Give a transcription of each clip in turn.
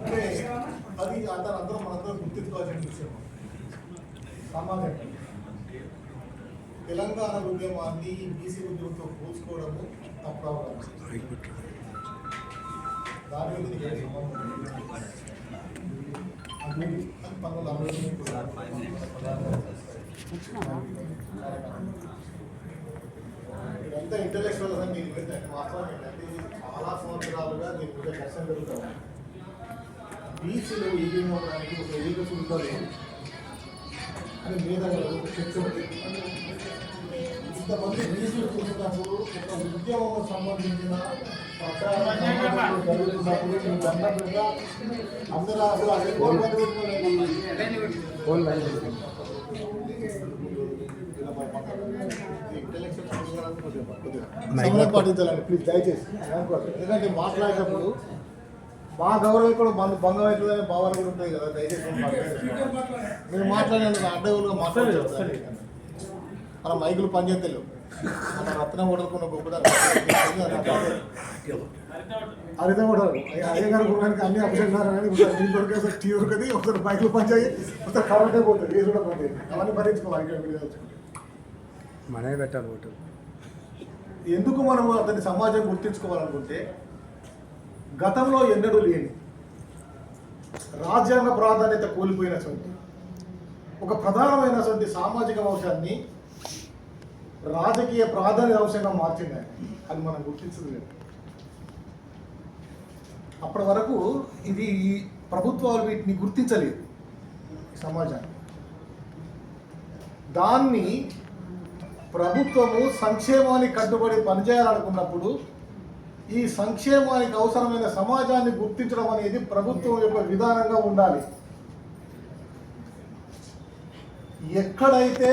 అంటే అది అందరూ అందరం మనందరం గుర్తించుకోవాల్సిన విషయం సమాజం తెలంగాణ ఉద్యమాన్ని బీసీ ఉద్యమంతో పోల్చుకోవడము తప్పు దాని మీద నీకు ఏం సంబంధం లేదు. అది అది పంతొమ్మిది వందల ఇంటలెక్చువల్ అని దీని మీద వాస్తవం ఏంటంటే చాలా సంవత్సరాలుగా దీని మీద చర్చ జరుగుతుంది. బీచ్లు ఇవ్వడానికి ఒక ఎదుగు సుందరు అని మీద ఒక చర్చ ఉంది ఇంతమంది బీచ్లు చూసినప్పుడు ఒక ఉద్యమం సంబంధించిన ప్రచారం సంబంధించి జరుగుతున్నప్పుడు ఈ దండంగా అందరూ అసలు అదే కోల్పతి సమయం పాటించాలండి ప్లీజ్ దయచేసి. ఎందుకంటే మాట్లాడేటప్పుడు మా గౌరవం కూడా బంధ భంగం అవుతుందనే భావన కూడా ఉంటాయి కదా దయచేసి మాట్లాడండి. మీరు మాట్లాడేందుకు అడ్డవులుగా మాట్లాడలేదు మన మైకులు పనిచేస్తలేవు. మన రత్నం కొడుకున్న గొప్పదాన్ని అరితం కూడా అయ్యగారు కొనడానికి అన్ని అభిషేకాలు కానీ ఒకసారి దొరికే ఒకసారి టీ దొరకది ఒకసారి మైకులు పనిచేయి ఒకసారి కరెంటే పోతుంది ఏది కూడా అవన్నీ భరించుకోవాలి ఇక్కడ. మనమే పెట్టాలి ఓటు. ఎందుకు మనం అతని సమాజం గుర్తించుకోవాలనుకుంటే గతంలో ఎన్నడూ లేని రాజ్యాంగ ప్రాధాన్యత కోల్పోయినటువంటి ఒక ప్రధానమైనటువంటి సామాజిక అంశాన్ని రాజకీయ ప్రాధాన్యత అంశంగా మార్చింది అది మనం గుర్తించదు అప్పటి వరకు ఇది ఈ ప్రభుత్వాలు వీటిని గుర్తించలేదు సమాజాన్ని. దాన్ని ప్రభుత్వము సంక్షేమానికి కట్టుబడి పనిచేయాలనుకున్నప్పుడు ఈ సంక్షేమానికి అవసరమైన సమాజాన్ని గుర్తించడం అనేది ప్రభుత్వం యొక్క విధానంగా ఉండాలి. ఎక్కడైతే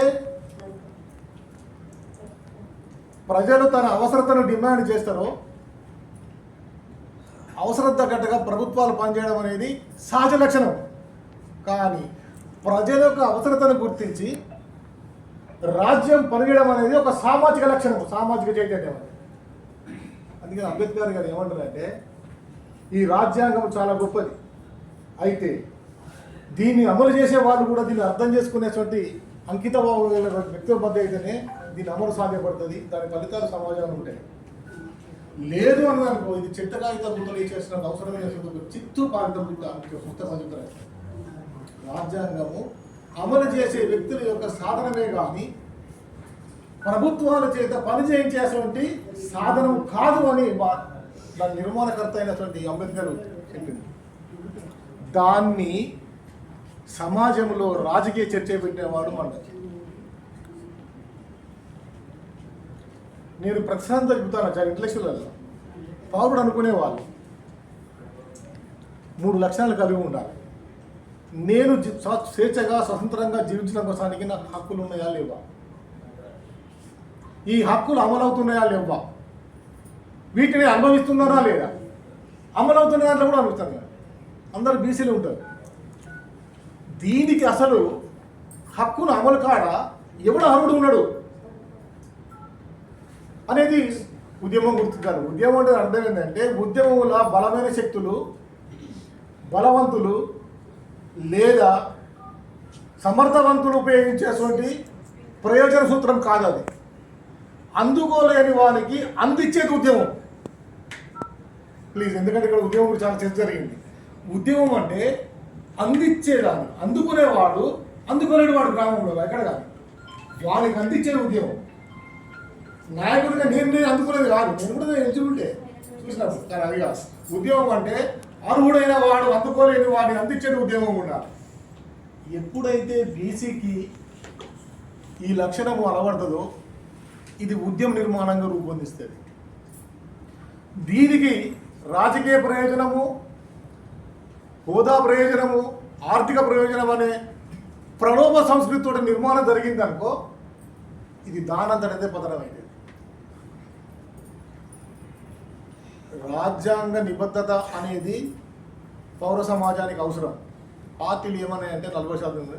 ప్రజలు తన అవసరతను డిమాండ్ చేస్తారో అవసరం తగ్గట్టుగా ప్రభుత్వాలు పనిచేయడం అనేది సహజ లక్షణం. కానీ ప్రజల యొక్క అవసరతను గుర్తించి రాజ్యం పరిగడం అనేది ఒక సామాజిక లక్షణం సామాజిక చైతన్యం అనేది అందుకని అంబేద్కర్ గారు ఏమంటారంటే ఈ రాజ్యాంగం చాలా గొప్పది. అయితే దీన్ని అమలు చేసే వాళ్ళు కూడా దీన్ని అర్థం చేసుకునేటువంటి అంకిత గల వ్యక్తుల మధ్య అయితేనే దీని అమలు సాధ్యపడుతుంది దాని ఫలితాలు సమాజంలో ఉంటాయి. లేదు అని అనుకో ఇది చిట్ట కాగితం గుట్టలు చేసిన అవసరమైన చిత్తు కాగితం గుట్ట పుస్తకం చెప్తారు. రాజ్యాంగము అమలు చేసే వ్యక్తుల యొక్క సాధనమే కానీ ప్రభుత్వాల చేత పని చేయించేటువంటి సాధనం కాదు అని మా- దాని నిర్మాణకర్త అయినటువంటి అంబేద్కర్ చెప్పింది. దాన్ని సమాజంలో రాజకీయ చర్చ పెట్టేవాడు మన నేను ప్రతిసారి చెబుతాను చాలా ఇంటలెక్చువల్ పౌరుడు అనుకునేవాళ్ళు. మూడు లక్షణాలు కలిగి ఉండాలి. నేను స్వేచ్ఛగా స్వతంత్రంగా జీవించడం కోసానికి నాకు హక్కులు ఉన్నాయా లేవా? ఈ హక్కులు అమలవుతున్నాయా లేవా? వీటిని అనుభవిస్తున్నారా లేదా? అమలవుతున్న దాంట్లో కూడా అనుభవిస్తారు అందరు బీసీలు ఉంటారు. దీనికి అసలు హక్కును అమలు కాడ? ఎవడు అర్హుడు ఉన్నాడు? అనేది ఉద్యమం గుర్తుంటారు ఉద్యమం అంటే అర్థం ఏంటంటే ఉద్యమంలో బలమైన శక్తులు బలవంతులు లేదా సమర్థవంతులు ఉపయోగించేటువంటి ప్రయోజన సూత్రం కాదు అది. అందుకోలేని వానికి అందించేది ఉద్యమం. ప్లీజ్ ఎందుకంటే ఇక్కడ ఉద్యమం గురించి చాలా చర్చ జరిగింది. ఉద్యమం అంటే అందించేదాన్ని. అందుకునేవాడు అందుకోలేని వాడు గ్రామంలో ఎక్కడ కాదు. వానికి అందించేది ఉద్యమం. నాయకుడిగా నేను నేను అందుకునేది కాదు. నేను కూడా ఎలిజిబిలిటీ. చూసినప్పుడు కానీ అది కాదు. ఉద్యమం అంటే అర్హుడైన వాడు అందుకోలేని వాడిని అందించే ఉద్యమం ఉండాలి. ఎప్పుడైతే బీసీకి ఈ లక్షణము అలవడుతుందో ఇది ఉద్యమ నిర్మాణంగా రూపొందిస్తుంది. దీనికి రాజకీయ ప్రయోజనము హోదా ప్రయోజనము ఆర్థిక ప్రయోజనం అనే ప్రలోభ సంస్కృతితో నిర్మాణం జరిగిందనుకో ఇది దానంతటైతే పతనమైంది. రాజ్యాంగ నిబద్ధత అనేది పౌర సమాజానికి అవసరం. పార్టీలు ఏమన్నాయంటే నలభై శాతం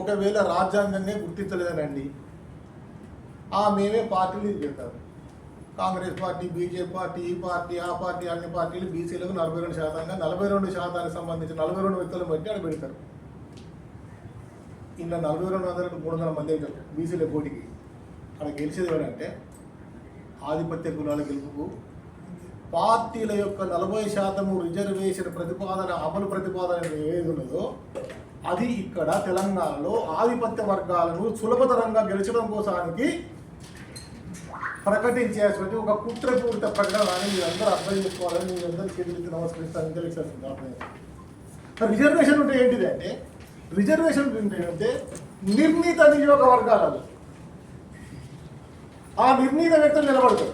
ఒకవేళ రాజ్యాంగాన్ని గుర్తించలేదనండి ఆ మేమే పార్టీలు పెడతారు కాంగ్రెస్ పార్టీ బీజేపీ పార్టీ ఈ పార్టీ ఆ పార్టీ అన్ని పార్టీలు బీసీలకు నలభై రెండు శాతంగా నలభై రెండు శాతానికి సంబంధించి నలభై రెండు వ్యక్తులను బట్టి అక్కడ పెడతారు. ఇలా నలభై రెండు వందల మూడు వందల మంది అవుతారు బీసీల పోటీకి. అక్కడ గెలిచేది ఎవరంటే ఆధిపత్య కులాల గెలుపుకు పార్టీల యొక్క నలభై శాతము రిజర్వేషన్ ప్రతిపాదన అమలు ప్రతిపాదన ఏది ఉన్నదో అది ఇక్కడ తెలంగాణలో ఆధిపత్య వర్గాలను సులభతరంగా గెలిచడం కోసానికి ప్రకటించేటువంటి ఒక కుట్రపూరిత ప్రకటన అని మీరందరూ అర్థం చేసుకోవాలని మీరందరూ చేతులెత్తి నమస్కరిస్తాను తెలియదు రిజర్వేషన్ ఉంటే ఏంటిది అంటే రిజర్వేషన్ ఏంటంటే నిర్ణీత నియోజకవర్గాలలో ఆ నిర్ణీత వ్యక్తులు నిలబడతారు.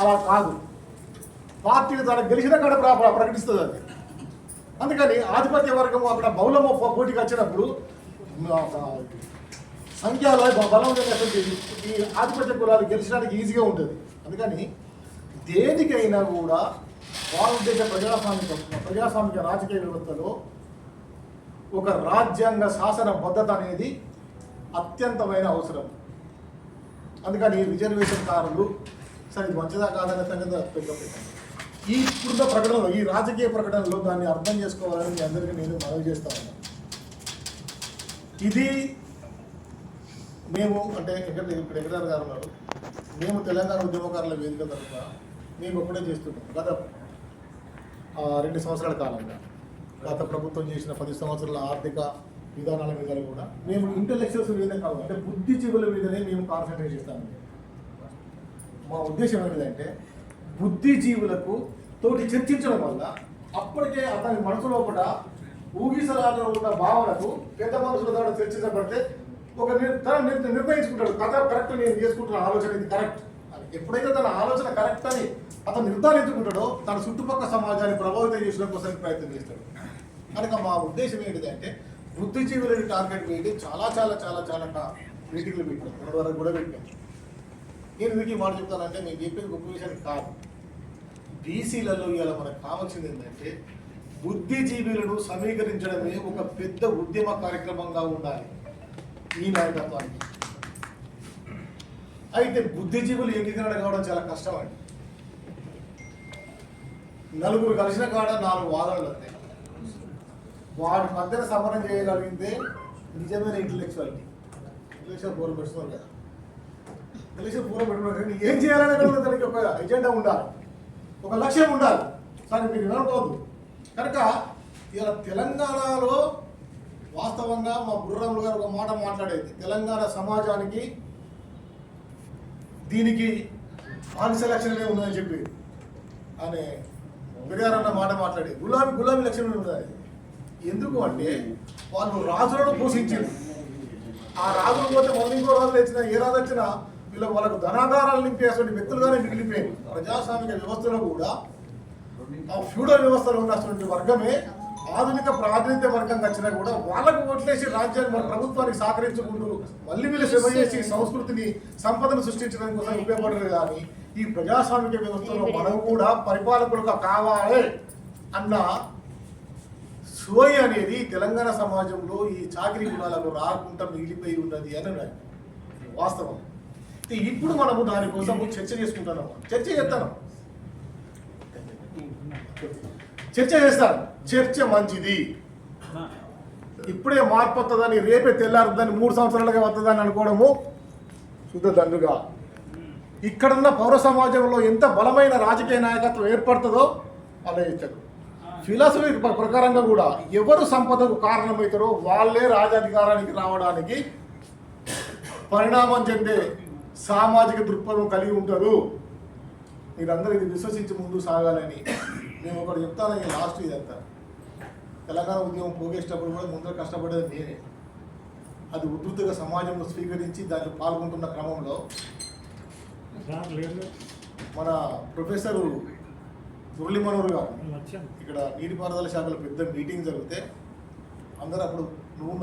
అలా కాదు. పార్టీలు తన గెలిచిన కాడ ప్రకటిస్తుంది అది. అందుకని ఆధిపత్య వర్గం అక్కడ బౌలమ పోటీకి వచ్చినప్పుడు సంఖ్యలో బలం ఉన్నటువంటి ఈ ఆధిపత్య కులాలు గెలిచడానికి ఈజీగా ఉంటుంది. అందుకని దేనికైనా కూడా భారతదేశ ప్రజాస్వామిక ప్రజాస్వామిక రాజకీయ వ్యవస్థలో ఒక రాజ్యాంగ శాసన భద్రత అనేది అత్యంతమైన అవసరం. అందుకని రిజర్వేషన్ కారులు సరే ఇది మంచిదా కాదనే సంగతి పెద్ద ఈ ఇప్పుడున్న ప్రకటనలో ఈ రాజకీయ ప్రకటనలో దాన్ని అర్థం చేసుకోవాలని మీ అందరికీ నేను మనవి చేస్తా ఉన్నాను. ఇది మేము అంటే ఎక్కడ ఇక్కడ ఎక్కడ గారు ఉన్నారు. మేము తెలంగాణ ఉద్యమకారుల వేదిక తరఫున మేము ఒకటే చేస్తున్నాం గత రెండు సంవత్సరాల కాలంగా. గత ప్రభుత్వం చేసిన పది సంవత్సరాల ఆర్థిక విధానాల మీద కూడా మేము ఇంటలెక్చువల్స్ మీద కాదు అంటే బుద్ధిజీవుల మీదనే మేము కాన్సన్ట్రేట్ చేస్తాము మా ఉద్దేశం ఏంటంటే బుద్ధిజీవులకు తోటి చర్చించడం వల్ల అప్పటికే అతని మనసు లోపల ఊగిసలాటలో ఉన్న భావనకు పెద్ద మనుషుల ద్వారా చర్చించబడితే ఒక తన నిర్ణయించుకుంటాడు. కథ కరెక్ట్ నేను చేసుకుంటున్న ఆలోచన ఇది కరెక్ట్ అని ఎప్పుడైతే తన ఆలోచన కరెక్ట్ అని అతను నిర్ధారించుకుంటాడో తన చుట్టుపక్కల సమాజాన్ని ప్రభావితం చేసిన కోసం ప్రయత్నం చేస్తాడు. కనుక మా ఉద్దేశం ఏంటిదంటే బుద్ధిజీవులని టార్గెట్ పెట్టి చాలా చాలా చాలా చాలా మీటింగ్లు పెట్టాం ఇప్పటి వరకు కూడా పెట్టాం నేను ఎందుకు మాట చెప్తానంటే నేను చెప్పేది గొప్ప విషయం కాదు. బీసీలలో ఇవాళ మనకు కావాల్సింది ఏంటంటే బుద్ధిజీవులను సమీకరించడమే ఒక పెద్ద ఉద్యమ కార్యక్రమంగా ఉండాలి. ఈ నాయకత్వానికి. అయితే బుద్ధిజీవులు ఏకీకరణ కావడం చాలా కష్టం అండి నలుగురు కలిసిన కాడ నాలుగు వాదనలు వస్తాయి. వాడి మధ్యన సమరం చేయగలిగితే నిజమైన ఇంటలెక్చువాలిటీ ఇంటలెక్చువల్ పూర్వం పెడుతున్నారు కదా. ఇంటలెక్చువల్ పూర్వం పెట్టుకున్నారు కానీ ఏం చేయాలనే కూడా దానికి ఒక ఎజెండా ఉండాలి. ఒక లక్ష్యం ఉండాలి. సరే మీరు వినకూడదు కనుక ఇలా తెలంగాణలో వాస్తవంగా మా బుర్రములు గారు ఒక మాట మాట్లాడేది. తెలంగాణ సమాజానికి దీనికి బానిస లక్షణమే ఉందని చెప్పి. అనే పెరిగారు అన్న మాట మాట్లాడి గులాబీ గులాబీ లక్షణమే ఉన్నాయి ఎందుకు అంటే వాళ్ళు రాజులను పోషించారు. ఆ రాజులు పోతే మళ్ళీ ఇంకో రాజులు వచ్చినా ఏ రాజు వచ్చినా వీళ్ళకి వాళ్ళకు ధనాధారాలు నింపేటువంటి వ్యక్తులుగానే మిగిలిపోయింది ప్రజాస్వామిక వ్యవస్థలో కూడా ఆ ఫ్యూడల్ వ్యవస్థలో ఉన్నటువంటి వర్గమే ఆధునిక ప్రాతినిధ్య వర్గం వచ్చినా కూడా వాళ్ళకు ఓట్లేసి రాజ్యాన్ని మన ప్రభుత్వానికి సహకరించుకుంటూ మళ్ళీ వీళ్ళు శ్రమ చేసి సంస్కృతిని సంపదను సృష్టించడం కోసం ఉపయోగపడరు కానీ ఈ ప్రజాస్వామిక వ్యవస్థలో మనం కూడా పరిపాలకులుగా కావాలి అన్న సోయి అనేది తెలంగాణ సమాజంలో ఈ చాకరీ గుణాలకు రాకుండా మిగిలిపోయి ఉన్నది అని వాస్తవం. ఇప్పుడు మనము దానికోసం చర్చ చేసుకుంటాను చర్చ చేస్తాను. చర్చ చేస్తాను. చర్చ మంచిది. ఇప్పుడే మార్పు వస్తుందని రేపే తెల్లారుతుందని మూడు సంవత్సరాలుగా వస్తుందని అనుకోవడము శుద్ధ దండుగా. ఇక్కడున్న పౌర సమాజంలో ఎంత బలమైన రాజకీయ నాయకత్వం ఏర్పడుతుందో ఆలోచించరు ఫిలాసఫీ ప్రకారంగా కూడా ఎవరు సంపదకు కారణమవుతారో వాళ్ళే రాజాధికారానికి రావడానికి పరిణామం చెందే సామాజిక దృక్పథం కలిగి ఉంటారు. మీరందరూ ఇది విశ్వసించి ముందు సాగాలని మేము ఒకటి చెప్తాను లాస్ట్ ఇదంతా. తెలంగాణ ఉద్యమం పోగేసేటప్పుడు కూడా ముందర కష్టపడేది నేనే. అది ఉధృతిగా సమాజంలో స్వీకరించి దాంట్లో పాల్గొంటున్న క్రమంలో మన ప్రొఫెసర్ మురళీ మనోహర్ గారు ఇక్కడ నీటిపారుదల శాఖలో పెద్ద మీటింగ్ జరిగితే అందరూ అప్పుడు నువ్వు